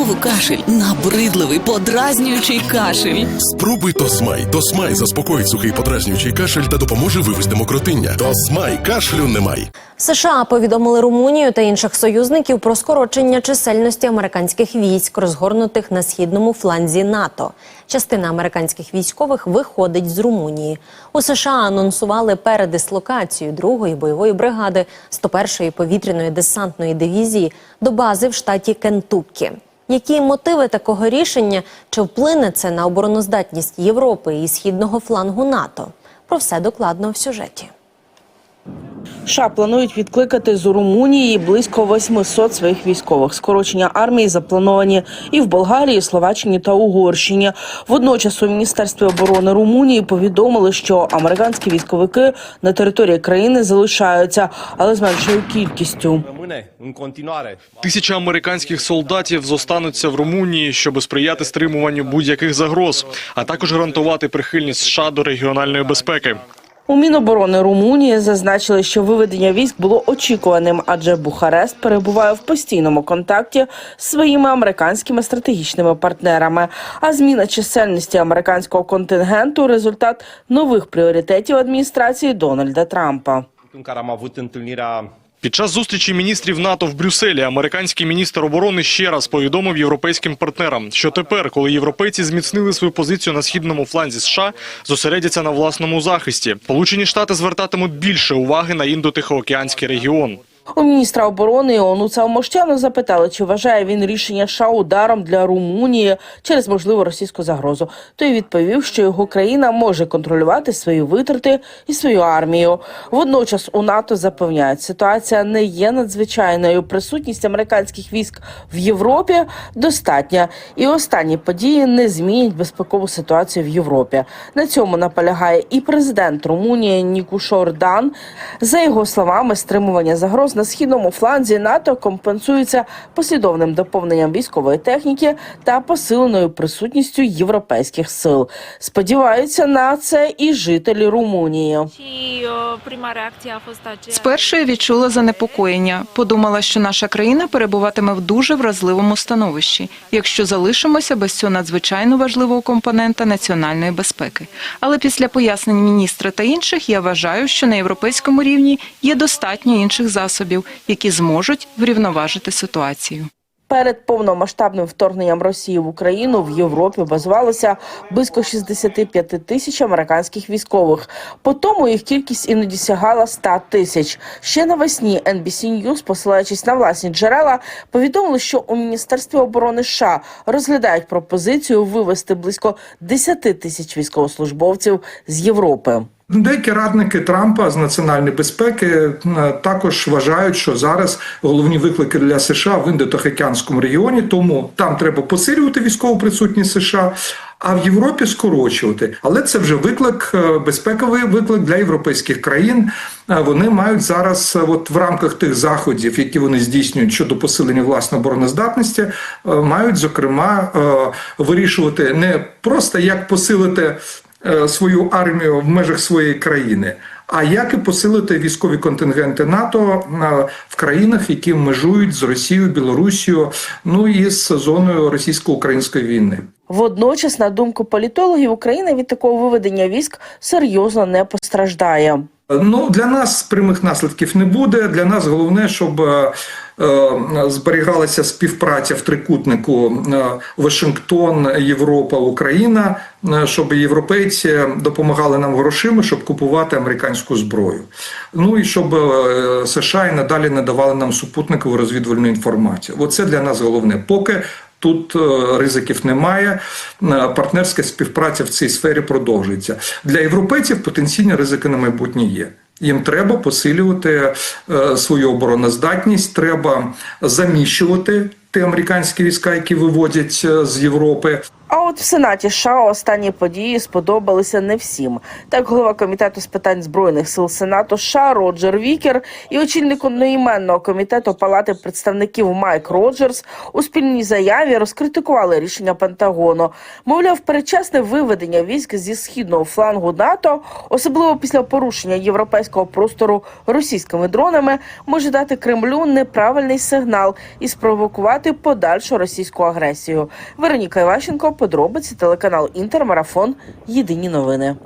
Знову кашель, набридливий, подразнюючий кашель. Спробуй Тосмай. Тосмай заспокоїть сухий подразнюючий кашель та допоможе вивести мокротиння. Тосмай кашлю немає. США повідомили Румунію та інших союзників про скорочення чисельності американських військ, розгорнутих на східному фланзі НАТО. Частина американських військових виходить з Румунії. У США анонсували передислокацію другої бойової бригади 101-ї повітряної десантної дивізії до бази в штаті Кентуккі. Які мотиви такого рішення? Чи вплине це на обороноздатність Європи і східного флангу НАТО? Про все докладно в сюжеті. США планують відкликати з Румунії близько 800 своїх військових. Скорочення армії заплановані і в Болгарії, Словаччині та Угорщині. Водночас у міністерстві оборони Румунії повідомили, що американські військовики на території країни залишаються, але з меншою кількістю. Тисяча американських солдатів зостануться в Румунії, щоб сприяти стримуванню будь-яких загроз, а також гарантувати прихильність США до регіональної безпеки. У Міноборони Румунії зазначили, що виведення військ було очікуваним, адже Бухарест перебуває в постійному контакті з своїми американськими стратегічними партнерами. А зміна чисельності американського контингенту результат нових пріоритетів адміністрації Дональда Трампа. Під час зустрічі міністрів НАТО в Брюсселі американський міністр оборони ще раз повідомив європейським партнерам, що тепер, коли європейці зміцнили свою позицію на східному фланзі США, зосередяться на власному захисті. Сполучені Штати звертатимуть більше уваги на індотихоокеанський регіон. У міністра оборони Онуца Мощану запитали, чи вважає він рішення США ударом для Румунії через можливу російську загрозу. Той відповів, що його країна може контролювати свої витрати і свою армію. Водночас у НАТО запевняють, ситуація не є надзвичайною. Присутність американських військ в Європі достатня, і останні події не змінять безпекову ситуацію в Європі. На цьому наполягає і президент Румунії Нікуш Ордан. За його словами, стримування загроз на східному фланзі НАТО компенсується послідовним доповненням військової техніки та посиленою присутністю європейських сил. Сподіваються на це і жителі Румунії. Спершу я відчула занепокоєння. Подумала, що наша країна перебуватиме в дуже вразливому становищі, якщо залишимося без цього надзвичайно важливого компонента національної безпеки. Але після пояснень міністра та інших я вважаю, що на європейському рівні є достатньо інших засобів, які зможуть врівноважити ситуацію. Перед повномасштабним вторгненням Росії в Україну в Європі базувалося близько 65 тисяч американських військових. По тому їх кількість іноді сягала 100 тисяч. Ще навесні NBC News, посилаючись на власні джерела, повідомили, що у міністерстві оборони США розглядають пропозицію вивести близько 10 тисяч військовослужбовців з Європи. Деякі радники Трампа з національної безпеки е, також вважають, що зараз головні виклики для США в індотихоокеанському регіоні, тому там треба посилювати військову присутність США. А в Європі скорочувати, але це вже виклик, е, безпековий виклик для європейських країн. Е, Вони мають зараз, от в рамках тих заходів, які вони здійснюють щодо посилення власної обороноздатності, мають зокрема вирішувати не просто як посилити свою армію в межах своєї країни. А як і посилити військові контингенти НАТО е, в країнах, які межують з Росією, Білорусією, ну і з зоною російсько-української війни? Водночас, на думку політологів, Україна від такого виведення військ серйозно не постраждає. Ну для нас прямих наслідків не буде. Для нас головне, щоб е, е, зберігалася співпраця в трикутнику е, Вашингтон, Європа, Україна, е, щоб європейці допомагали нам грошима, щоб купувати американську зброю. Ну і щоб е, США і надалі надавали нам супутникову розвідувальну інформацію. Оце для нас головне. Поки Тут е, ризиків немає. Е, Партнерська співпраця в цій сфері продовжується. Для європейців потенційні ризики на майбутнє є. Їм треба посилювати е, свою обороноздатність, треба заміщувати ті американські війська, які виводять е, з Європи. А от в Сенаті США останні події сподобалися не всім. Так, голова комітету з питань збройних сил Сенату США Роджер Вікер і очільник одноіменного комітету Палати представників Майк Роджерс у спільній заяві розкритикували рішення Пентагону. Мовляв, передчасне виведення військ зі східного флангу НАТО, особливо після порушення європейського простору російськими дронами, може дати Кремлю неправильний сигнал і спровокувати подальшу російську агресію. Вероніка Іващенко, подробиці телеканал Інтермарафон. Єдині новини.